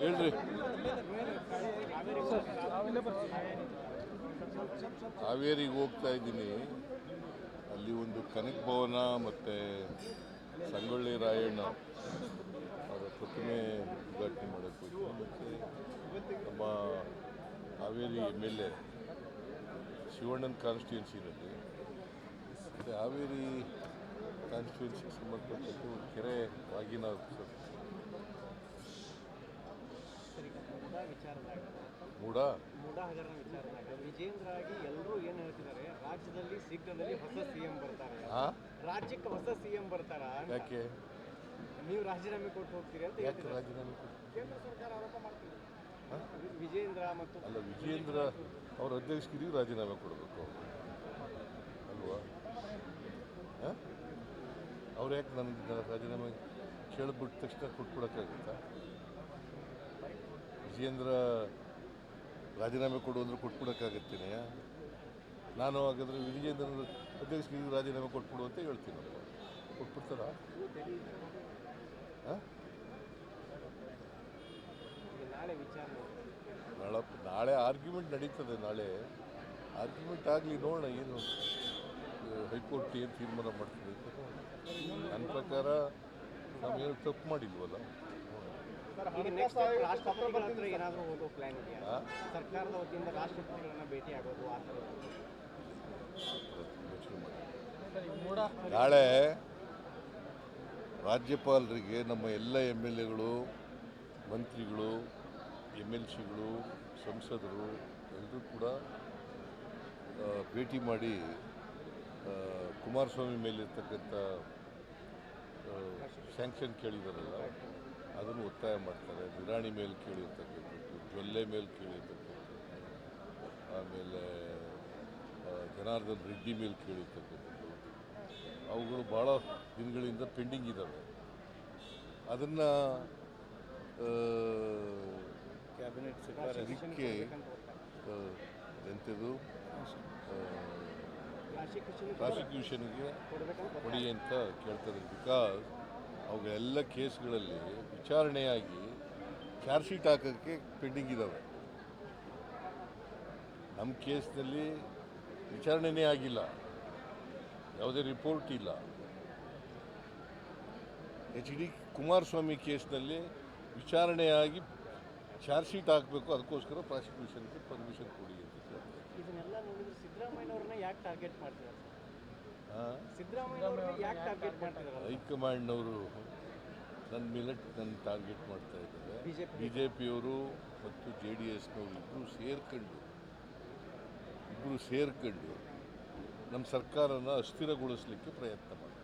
ಹೇಳ್ರಿ. ಹಾವೇರಿಗೆ ಹೋಗ್ತಾ ಇದ್ದೀನಿ. ಅಲ್ಲಿ ಒಂದು ಕನಕ ಭವನ ಮತ್ತು ಸಂಗೊಳ್ಳಿ ರಾಯಣ್ಣ ಅವರ ಪ್ರತಿಮೆ ಉದ್ಘಾಟನೆ ಮಾಡೋಕ್ಕೆ ಮತ್ತು ನಮ್ಮ ಹಾವೇರಿ ಎಂ ಎಲ್ ಎ ಶಿವಣ್ಣನ ಕಾನ್ಸ್ಟಿಟ್ಯೂನ್ಸಿನಲ್ಲಿ ಮತ್ತು ಹಾವೇರಿ ಕಾನ್ಸ್ಟಿಟ್ಯೂನ್ಸಿಗೆ ಸಂಬಂಧಪಟ್ಟಂತೆ ಒಂದು ಕೆರೆ ವಾಗಿನ ಉತ್ಸವ ಮೂಡ ವಿಚಾರದಾಗ. ಮೂಡ? ಮೂಡ ಹಗರಣ ವಿಚಾರದಾಗ. ವಿಜೇಂದ್ರ ಆಗಿ ಎಲ್ಲರೂ ಏನು ಹೇಳ್ತಿದ್ದಾರೆ ರಾಜ್ಯದಲ್ಲಿ ಶೀಘ್ರದಲ್ಲಿ ಹೊಸ ಸಿಎಂ ಬರ್ತಾರೆ. ರಾಜ್ಯಕ್ಕೆ ಹೊಸ ಸಿಎಂ ಬರ್ತಾರ. ಯಾಕೆ? ನೀವು ರಾಜೀನಾಮೆ ಕೊಟ್ಟು ಹೋಗ್ತೀರಿ ಅಂತ ಯಾಕೆ ರಾಜೀನಾಮೆ ಕೇಂದ್ರ ಸರ್ಕಾರ ಆರೋಪ ಮಾಡ್ತೀವಿ ವಿಜೇಂದ್ರ ಮತ್ತು ಅಲ್ಲ ವಿಜೇಂದ್ರ ಅವ್ರ ಅಧ್ಯಕ್ಷಗಿರಿಗೂ ರಾಜೀನಾಮೆ ಕೊಡಬೇಕು. ಅಲ್ವಾ? ಹಾಂ ಅವ್ರು ಯಾಕೆ ನನಗೆ ರಾಜೀನಾಮೆ ಕೇಳಿಬಿಟ್ಟ ತಕ್ಷಣ ಕೊಟ್ಬಿಡೋಕ್ಕಾಗುತ್ತಾ? ವಿಜೇಂದ್ರ ರಾಜೀನಾಮೆ ಕೊಡು ಅಂದರೆ ಕೊಟ್ಬಿಡೋಕ್ಕಾಗತ್ತೇನೆ ನಾನು ಹಾಗಾದರೆ ವಿಜೇಂದ್ರನ ಅಧ್ಯಕ್ಷ ರಾಜೀನಾಮೆ ಕೊಟ್ಬಿಡು ಅಂತ ಹೇಳ್ತೀನಿ ಕೊಟ್ಬಿಡ್ತಾರ? ನಾಳೆ ನಾಳೆ ಆರ್ಗ್ಯುಮೆಂಟ್ ನಡೀತದೆ, ನಾಳೆ ಆರ್ಗ್ಯುಮೆಂಟ್ ಆಗಲಿ ನೋಡೋಣ ಏನು ಹೈಕೋರ್ಟ್ ಏನು ತೀರ್ಮಾನ ಮಾಡ್ತದೆ. ನನ್ನ ಪ್ರಕಾರ ನಾವೇನು ತಪ್ಪು ಮಾಡಿಲ್ವಲ್ಲ? ನಾಳೆ ರಾಜ್ಯಪಾಲರಿಗೆ ನಮ್ಮ ಎಲ್ಲ ಎಂ ಎಲ್ ಎಗಳು ಮಂತ್ರಿಗಳು ಎಂ ಎಲ್ ಸಿಗಳು ಸಂಸದರು ಎಲ್ಲರೂ ಕೂಡ ಭೇಟಿ ಮಾಡಿ ಕುಮಾರಸ್ವಾಮಿ ಮೇಲಿರ್ತಕ್ಕಂಥ ಸ್ಯಾಂಕ್ಷನ್ ಕೇಳಿದಾರಲ್ಲ. ಅದನ್ನು ಒತ್ತಾಯ ಮಾಡ್ತಾರೆ. ನಿರಾಣಿ ಮೇಲೆ ಕೇಳಿರ್ತಕ್ಕಂಥದ್ದು ಜೊಲ್ಲೆ ಮೇಲೆ ಕೇಳಿರ್ತಕ್ಕಂಥದ್ದು ಆಮೇಲೆ ಜನಾರ್ದನ್ ರೆಡ್ಡಿ ಮೇಲೆ ಕೇಳಿರ್ತಕ್ಕಂಥದ್ದು. ಅವುಗಳು ಭಾಳ ದಿನಗಳಿಂದ ಪೆಂಡಿಂಗ್ ಇದ್ದಾವೆ. ಅದನ್ನು ಕ್ಯಾಬಿನೆಟ್ ಇದಕ್ಕೆ ಆ, ಎಂಥದ್ದು ಪ್ರಾಸಿಕ್ಯೂಷನ್ ಪ್ರಾಸಿಕ್ಯೂಷನ್ಗೆ ಕೊಡಿ ಅಂತ ಕೇಳ್ತಾರೆ. ಬಿಕಾಸ್ ಅವುಗಳೆಲ್ಲ ಕೇಸ್ಗಳಲ್ಲಿ ವಿಚಾರಣೆಯಾಗಿ ಚಾರ್ಜ್ ಶೀಟ್ ಹಾಕೋಕ್ಕೆ ಪೆಂಡಿಂಗ್ ಇದ್ದಾವೆ ನಮ್ಮ ಕೇಸ್ನಲ್ಲಿ ವಿಚಾರಣೆನೇ ಆಗಿಲ್ಲ. ಯಾವುದೇ ರಿಪೋರ್ಟ್ ಇಲ್ಲ. ಎಚ್ ಡಿ ಕುಮಾರಸ್ವಾಮಿ ಕೇಸ್ನಲ್ಲಿ ವಿಚಾರಣೆಯಾಗಿ ಚಾರ್ಜ್ ಶೀಟ್ ಹಾಕಬೇಕು, ಅದಕ್ಕೋಸ್ಕರ ಪ್ರಾಸಿಕ್ಯೂಷನ್ಗೆ ಪರ್ಮಿಷನ್ ಕೊಡಿ ಅಂತ ಹೈಕಮಾಂಡ್ನವರು ನನ್ನ ಮೇಲೆ ನನ್ನ ಟಾರ್ಗೆಟ್ ಮಾಡ್ತಾ ಇದ್ದಾರೆ. ಬಿ ಜೆ ಪಿಯವರು ಮತ್ತು ಜೆ ಡಿ ಎಸ್ನವರು ಇಬ್ಬರು ಸೇರ್ಕೊಂಡು ಇಬ್ಬರು ಸೇರ್ಕೊಂಡು ನಮ್ಮ ಸರ್ಕಾರನ ಅಸ್ಥಿರಗೊಳಿಸಲಿಕ್ಕೆ ಪ್ರಯತ್ನ ಮಾಡ್ತಾರೆ.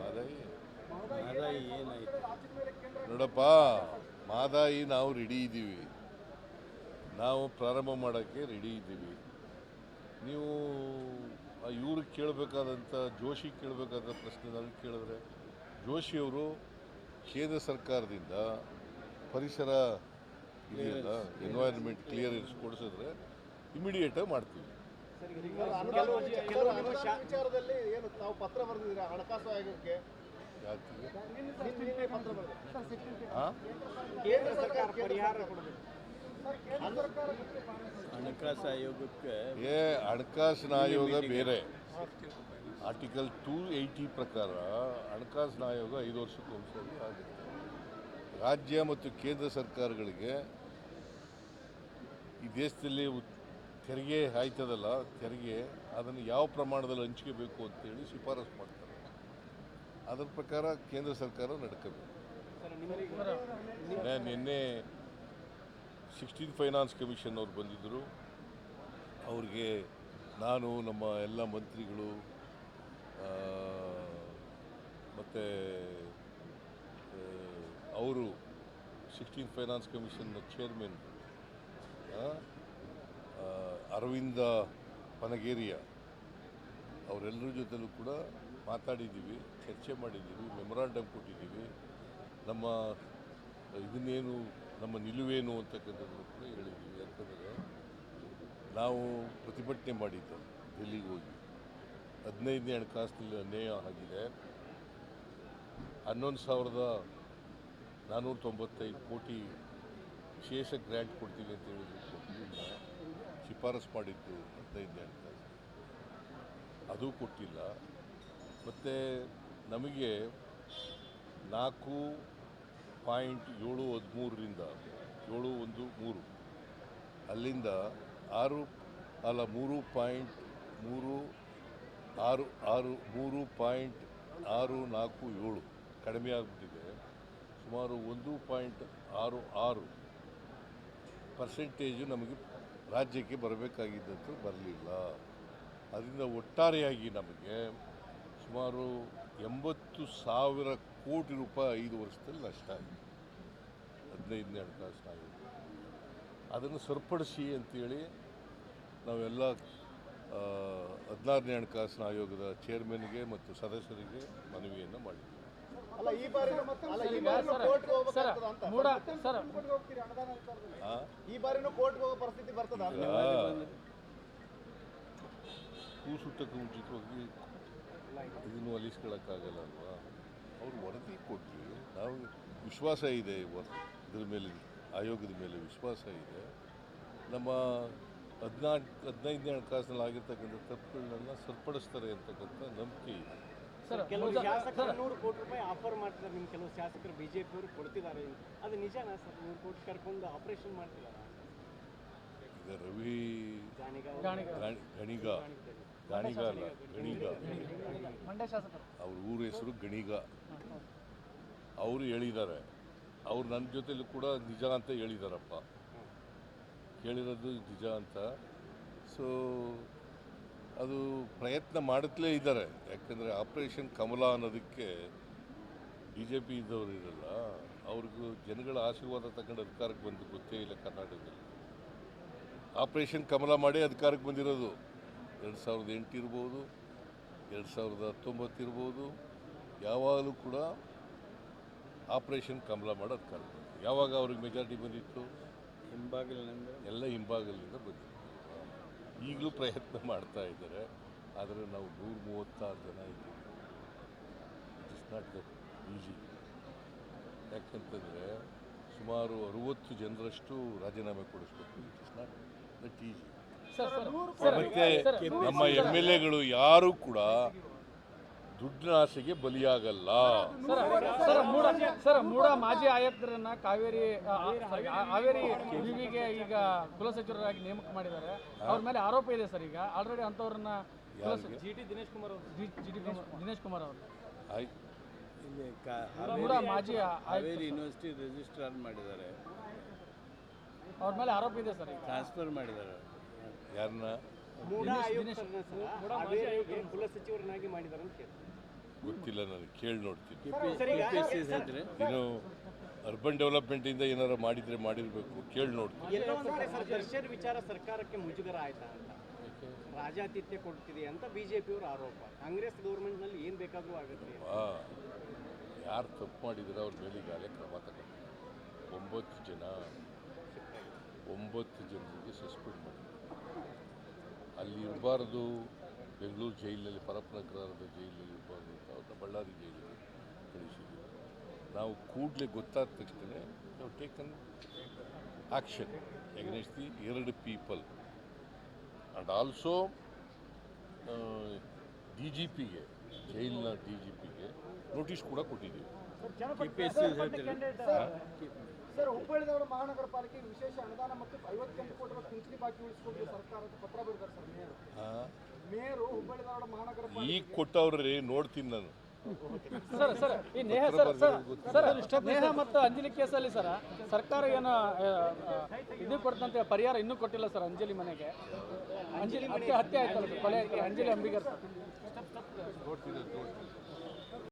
ಮಾದಾಯಿ ಮಾದಾಯಿ ಏನಾಯ್ತು? ನೋಡಪ್ಪ ಮಾದಾಯಿ ನಾವು ರೆಡಿ ಇದ್ದೀವಿ ನಾವು ಪ್ರಾರಂಭ ಮಾಡೋಕ್ಕೆ ರೆಡಿ ಇದ್ದೀವಿ. ನೀವು ಇವ್ರಿಗೆ ಕೇಳಬೇಕಾದಂಥ ಜೋಶಿ ಕೇಳಬೇಕಾದ ಪ್ರಶ್ನೆ ನಾವು ಕೇಳಿದ್ರೆ ಜೋಶಿಯವರು ಕೇಂದ್ರ ಸರ್ಕಾರದಿಂದ ಪರಿಸರ ಇದೆಯಲ್ಲ ಎನ್ವೈರ್ಮೆಂಟ್ ಕ್ಲಿಯರೆನ್ಸ್ ಕೊಡಿಸಿದ್ರೆ ಇಮಿಡಿಯೇಟಾಗಿ ಮಾಡ್ತೀವಿ. ಕೆಲವು ಕೆಲವು ನಿಮ್ಮ ವಿಚಾರದಲ್ಲಿ ಏನು ತಾವು ಪತ್ರ ಬರೆದಿದ್ದೀರಾ ಹಣಕಾಸು ಆಯೋಗಕ್ಕೆ? ಯಾಕೆ? ನಿನ್ನೆ ಪತ್ರ ಬರೆದಿದ್ದೀರಾ ಕೇಂದ್ರ ಸರ್ಕಾರ ಪರಿಹಾರ ಕೊಡಬೇಕು. ಹಣಕಾಸು ಆಯೋಗಕ್ಕೆ ಏ ಹಣಕಾಸಿನ ಆಯೋಗ ಬೇರೆ. ಆರ್ಟಿಕಲ್ ಟೂ ಏಯ್ಟಿ ಪ್ರಕಾರ ಹಣಕಾಸಿನ ಆಯೋಗ ಐದು ವರ್ಷಕ್ಕೆ ಒಂದ್ಸರಿ ಆಗುತ್ತೆ. ರಾಜ್ಯ ಮತ್ತು ಕೇಂದ್ರ ಸರ್ಕಾರಗಳಿಗೆ ಈ ದೇಶದಲ್ಲಿ ತೆರಿಗೆ ಆಯ್ತದಲ್ಲ ತೆರಿಗೆ ಅದನ್ನು ಯಾವ ಪ್ರಮಾಣದಲ್ಲಿ ಹಂಚ್ಕೋಬೇಕು ಅಂತೇಳಿ ಶಿಫಾರಸು ಮಾಡ್ತಾರೆ. ಅದರ ಪ್ರಕಾರ ಕೇಂದ್ರ ಸರ್ಕಾರ ನಡ್ಕೋಬೇಕು. ನಿನ್ನೆ ಸಿಕ್ಸ್ಟೀನ್ ಫೈನಾನ್ಸ್ ಕಮಿಷನ್ ಅವ್ರು ಬಂದಿದ್ದರು ಅವ್ರಿಗೆ ನಾನು, ನಮ್ಮ ಎಲ್ಲ ಮಂತ್ರಿಗಳು ಮತ್ತು ಅವರು ಸಿಕ್ಸ್ಟೀನ್ ಫೈನಾನ್ಸ್ ಕಮಿಷನ್ನ ಚೇರ್ಮನ್ ಅರವಿಂದ ಪನಗೇರಿಯ ಅವರೆಲ್ಲರ ಜೊತೆಲೂ ಕೂಡ ಮಾತಾಡಿದ್ದೀವಿ, ಚರ್ಚೆ ಮಾಡಿದ್ದೀವಿ ಮೆಮೊರಾಂಡಮ್ ಕೊಟ್ಟಿದ್ದೀವಿ. ನಮ್ಮ, ಇದನ್ನೇನು ನಮ್ಮ ನಿಲುವೇನು ಅಂತಕ್ಕಂಥದ್ದನ್ನು ಕೂಡ ಹೇಳಿದ್ದೀವಿ. ಯಾಕಂದರೆ ನಾವು ಪ್ರತಿಭಟನೆ ಮಾಡಿದ್ದು ಡೆಲ್ಲಿಗೆ ಹೋಗಿ. ಹದಿನೈದನೇ ಹಣಕಾಸಿನಲ್ಲಿ ಅನ್ಯಾಯ ಆಗಿದೆ. ಹನ್ನೊಂದು ಸಾವಿರದ ನಾನ್ನೂರ ತೊಂಬತ್ತೈದು ಕೋಟಿ ವಿಶೇಷ ಗ್ರ್ಯಾಂಟ್ ಕೊಡ್ತೀವಿ ಅಂತ ಹೇಳಿದ್ರು. ಶಿಫಾರಸು ಮಾಡಿದ್ದು ಹದಿನೈದನೇ ಹಣಕಾಸು ಅದು ಕೊಟ್ಟಿಲ್ಲ. ಮತ್ತು ನಮಗೆ ನಾಲ್ಕು ಪಾಯಿಂಟ್ ಏಳು ಹದಿಮೂರರಿಂದ ಏಳು ಒಂದು ಮೂರು. ಅಲ್ಲಿಂದ ಆರು, ಅಲ್ಲ ಮೂರು ಪಾಯಿಂಟ್ ಮೂರು ಆರು ಆರು, ಮೂರು ಪಾಯಿಂಟ್ ಆರು ನಾಲ್ಕು ಏಳು. ಕಡಿಮೆ ಆಗಿಬಿಟ್ಟಿದೆ. ಸುಮಾರು ಒಂದು ಪಾಯಿಂಟ್ ಆರು ಆರು ಪರ್ಸೆಂಟೇಜು ನಮಗೆ ರಾಜ್ಯಕ್ಕೆ ಬರಬೇಕಾಗಿದ್ದಂತೂ ಬರಲಿಲ್ಲ. ಅದರಿಂದ ಒಟ್ಟಾರೆಯಾಗಿ ನಮಗೆ ಸುಮಾರು ಎಂಬತ್ತು ಸಾವಿರ ಕೋಟಿ ರೂಪಾಯಿ ಐದು ವರ್ಷದಲ್ಲಿ ನಷ್ಟ ಆಗಿದೆ. ಹದಿನೈದನೇ ಹಣಕಾಸು ಆಗಿದೆ. ಅದನ್ನು ಸರಿಪಡಿಸಿ ಅಂತೇಳಿ ನಾವೆಲ್ಲ ಹದಿನಾರನೇ ಹಣಕಾಸಿನ ಆಯೋಗದ ಚೇರ್ಮನ್ಗೆ ಮತ್ತು ಸದಸ್ಯರಿಗೆ ಮನವಿಯನ್ನು ಮಾಡಿದ್ದೀವಿ ಅಲ್ಲ ಈ ಬಾರಿ ಅಲ್ಲ ಈ ಬಾರಿನೂ ಕೋರ್ಟ್ಗೆ ಹೋಗ್ಬೇಕಾಗ್ತದ ಅಂತ. ಮೂಡ ಸರ್ ಕೋರ್ಟ್ಗೆ ಹೋಗ್ತೀರಿ ಅನುದಾನ ವಿಚಾರದಲ್ಲಿ? ಈ ಬಾರಿನೂ ಕೋರ್ಟ್ಗೆ ಹೋಗೋ ಪರಿಸ್ಥಿತಿ ಬರ್ತದ? ಈಗ ಕೂಸುಟ್ಟಕ್ಕೆ ಉಚಿತವಾಗಿ ಇದನ್ನು ಅಲಿಸ್ಕೊಳ್ಳೋಕ್ಕಾಗಲ್ಲ ಅಲ್ವಾ? ಅವ್ರು ವರದಿ ಕೊಟ್ಟರು ನಾವು ವಿಶ್ವಾಸ ಇದೆ ಇದರ ಇದ್ರ ಮೇಲೆ ಆಯೋಗದ ಮೇಲೆ ವಿಶ್ವಾಸ ಇದೆ. ನಮ್ಮ ಹದಿನಾಲ್ಕು ಹದಿನೈದನೇ ಹಣಕಾಸಿನಲ್ಲಿ ಆಗಿರ್ತಕ್ಕಂಥ ತಪ್ಪುಗಳನ್ನ ಸರಿಪಡಿಸ್ತಾರೆ ಅಂತಕ್ಕಂಥ ನಂಬಿಕೆ ಇದೆ. ಸರ್ ಕೆಲವು ಶಾಸಕರು ನೂರು ಕೋಟಿ ರೂಪಾಯಿ ಆಫರ್ ಮಾಡ್ತಿದ್ದಾರೆ. ನಿಮ್ಮ ಕೆಲವು ಶಾಸಕರು ಬಿಜೆಪಿ ಅವರು ಕೊಡ್ತಿದ್ದಾರೆ. ಅದು ನಿಜನಾ ಸರ್? ನೂರು ಕೋಟಿ ಕರ್ಕೊಂಡು ಆಪರೇಷನ್ ಮಾಡ್ತಿದ್ದಾರೆ? ಈಗ ರವಿ ಗಾಣಿಗ ಗಾಣಿ ಗಣಿಗ ಅಲ್ಲ ಗಣಿಗ. ಅವ್ರ ಊರ ಹೆಸರು ಗಣಿಗ. ಅವರು ಹೇಳಿದ್ದಾರೆ ಅವ್ರು ನನ್ನ ಜೊತೆಲಿ ಕೂಡ ನಿಜ ಅಂತ ಹೇಳಿದಾರಪ್ಪ. ಕೇಳಿರೋದು ನಿಜ ಅಂತ. ಸೊ ಅದು ಪ್ರಯತ್ನ ಮಾಡುತ್ತಲೇ ಇದ್ದಾರೆ. ಯಾಕಂದರೆ ಆಪರೇಷನ್ ಕಮಲ ಅನ್ನೋದಕ್ಕೆ ಬಿ ಜೆ ಪಿ ಇದ್ದವರು ಇರಲ್ಲ ಅವ್ರಿಗೂ ಜನಗಳ ಆಶೀರ್ವಾದ ತಗೊಂಡು ಅಧಿಕಾರಕ್ಕೆ ಬಂದು ಗೊತ್ತೇ ಇಲ್ಲ ಕರ್ನಾಟಕದಲ್ಲಿ. ಆಪರೇಷನ್ ಕಮಲ ಮಾಡಿ ಅಧಿಕಾರಕ್ಕೆ ಬಂದಿರೋದು. ಎರಡು ಸಾವಿರದ ಎಂಟು ಇರ್ಬೋದು ಎರಡು ಸಾವಿರದ ಹತ್ತೊಂಬತ್ತು ಇರ್ಬೋದು ಯಾವಾಗಲೂ ಕೂಡ ಆಪರೇಷನ್ ಕಮಲ ಮಾಡೋದು ಕಾರಣ ಯಾವಾಗ ಅವ್ರಿಗೆ ಮೆಜಾರಿಟಿ ಬಂದಿತ್ತು? ಹಿಂಬಾಗಿಲಿನಿಂದ? ಎಲ್ಲ ಹಿಂಭಾಗಲಿಂದ ಬಂದಿತ್ತು. ಈಗಲೂ ಪ್ರಯತ್ನ ಮಾಡ್ತಾ ಇದ್ದಾರೆ ಆದರೆ ನಾವು ನೂರ ಮೂವತ್ತಾರು ಜನ ಇದ್ದೀವಿ. It is not that easy ಯಾಕಂತಂದರೆ ಸುಮಾರು ಅರುವತ್ತು ಜನರಷ್ಟು ರಾಜೀನಾಮೆ ಕೊಡಿಸ್ಬೇಕು. It is not that easy ಮತ್ತೆ ಸರ್, ನಮ್ಮ ಎಂ ಎಲ್ ಎಗಳು ಯಾರೂ ಕೂಡ ದುಡ್ಡಿನ ಆಸೆಗೆ ಬಲಿಯಾಗಲ್ಲ. Sir sir MUDA sir MUDA ಮಾಜಿ ಆಯುಕ್ತರನ್ನ ಕಾವೇರಿ ಹಾವೇರಿ ವಿವಿಗೆ ಈಗ ಕುಲಸಚಿವರಾಗಿ ನೇಮಕ ಮಾಡಿದ್ದಾರೆ. ಅವ್ರ ಮೇಲೆ ಆರೋಪ ಇದೆ ಸರ್ ಈಗ. ಆಲ್ರೆಡಿ ಅಂಥವ್ರನ್ನ ಯಾರಿಗೆ? ಜಿ ಟಿ ದಿನೇಶ್ ಕುಮಾರ್ ಅವರು. G T Dinesh Kumar. ಅವರು. ಮಾಜಿ ಹಾವೇರಿ ಯೂನಿವರ್ಸಿಟಿ ರಿಜಿಸ್ಟ್ರಾರ್ ಮಾಡಿದ್ದಾರೆ. ಅವ್ರ ಮೇಲೆ ಆರೋಪ ಇದೆ ಸರ್ ಈಗ. ಟ್ರಾನ್ಸ್ಫರ್ ಮಾಡಿದ್ದಾರೆ. ಯಾರನ್ನ ಅಂತ ಗೊತ್ತಿಲ್ಲ ನನಗೆ ಕೇಳಿ ನೋಡ್ತೀನಿ. ಅರ್ಬನ್ ಡೆವಲಪ್ಮೆಂಟ್ ಇಂದ ಇನ್ನು ಅರ್ಬನ್ ಡೆವಲಪ್ಮೆಂಟಿಂದ ಏನಾರು ಮಾಡಿದರೆ ಮಾಡಿರಬೇಕು ಕೇಳಿ ನೋಡ್ತೀನಿ. ಎಲ್ಲೋ ಒಂದ್ ಕಡೆ ಸರ್ ದರ್ಶನ್ ವಿಚಾರ ಸರ್ಕಾರಕ್ಕೆ ಮುಜುಗರ ಆಯ್ತಾ ಅಂತ. ರಾಜಾತಿಥ್ಯ ಕೊಡ್ತಿದೆ ಅಂತ ಬಿಜೆಪಿಯವರ ಆರೋಪ. ಕಾಂಗ್ರೆಸ್ ಗೌರ್ಮೆಂಟ್ನಲ್ಲಿ ಏನು ಬೇಕಾದರೂ ಆಗುತ್ತೆ ಯಾರು ತಪ್ಪು ಮಾಡಿದ್ರೆ ಅವ್ರ ಮೇಲೆ ಈಗಾಗಲೇ ಕ್ರಮ ತಗೊಂಡು ಒಂಬತ್ತು ಜನ ಒಂಬತ್ತು ಜನರಿಗೆ ಸಸ್ಪೆಂಡ್ ಮಾಡಿ. ಅಲ್ಲಿ ಇರಬಾರ್ದು, ಬೆಂಗಳೂರು ಜೈಲಿನಲ್ಲಿ ಪರಪ್ಪನಗರದ ಜೈಲಲ್ಲಿ ಇರಬಾರ್ದು ಅಂತ ಅವ್ರನ್ನ ಬಳ್ಳಾರಿ ಜೈಲಿಗೆ ಕಳಿಸಿದ್ರು ನಾವು ಕೂಡಲೇ ಗೊತ್ತಾದ ತಕ್ಷಣ ನಾವು ಟೇಕನ್ ಆ್ಯಕ್ಷನ್ ಎಗ್ನೆಸ್ಟ್ ದಿ ಎರಡು people and also D G ಪಿಗೆ ಜೈಲಿನ ಡಿ ಜಿ ಪಿಗೆ ನೋಟಿಸ್ ಕೂಡ ಕೊಟ್ಟಿದ್ದೀವಿ. ಸರ್ ಹುಬ್ಬಳ್ಳಿ ಧಾರವಾಡ ಮಹಾನಗರ ಪಾಲಿಕೆಗೆ ವಿಶೇಷ ಅನುದಾನ ಮತ್ತು ಐವತ್ತೆಂಟು ಕೋಟಿ ರೂಪಾಯಿ ಪಿಂಚಣಿ ಬಾಕಿ ಉಳಿಸಿಕೊಂಡು ಸರ್ಕಾರದ ಪತ್ರ ಬರೆದಾರೆ ಸರ್ ಮೇಯರ್. ಆ, ಮೇಯರು ಹುಬ್ಬಳ್ಳಿ ಧಾರವಾಡ ಮಹಾನಗರ ಈಗ ರೀ ನೋಡ್ತೀನಿ ನಾನು. ಸರ್ ಸರ್ ಈ Neha sir sir sir Neha ಮತ್ತು ಅಂಜಲಿ ಕೇಸಲ್ಲಿ ಸರ್ ಸರ್ಕಾರ ಏನು ಇದು ಕೊಡ್ತಂತೆ ಪರಿಹಾರ ಇನ್ನೂ ಕೊಟ್ಟಿಲ್ಲ ಸರ್ ಅಂಜಲಿ ಮನೆಗೆ. ಅಂಜಲಿ ಹತ್ಯೆ ಹತ್ಯೆ ಆಯ್ತಲ್ಲ ಕೊಲೆ ಆಯ್ತಲ್ಲ ಅಂಜಲಿ ಅಂಬಿಗರ್ ಸರ್.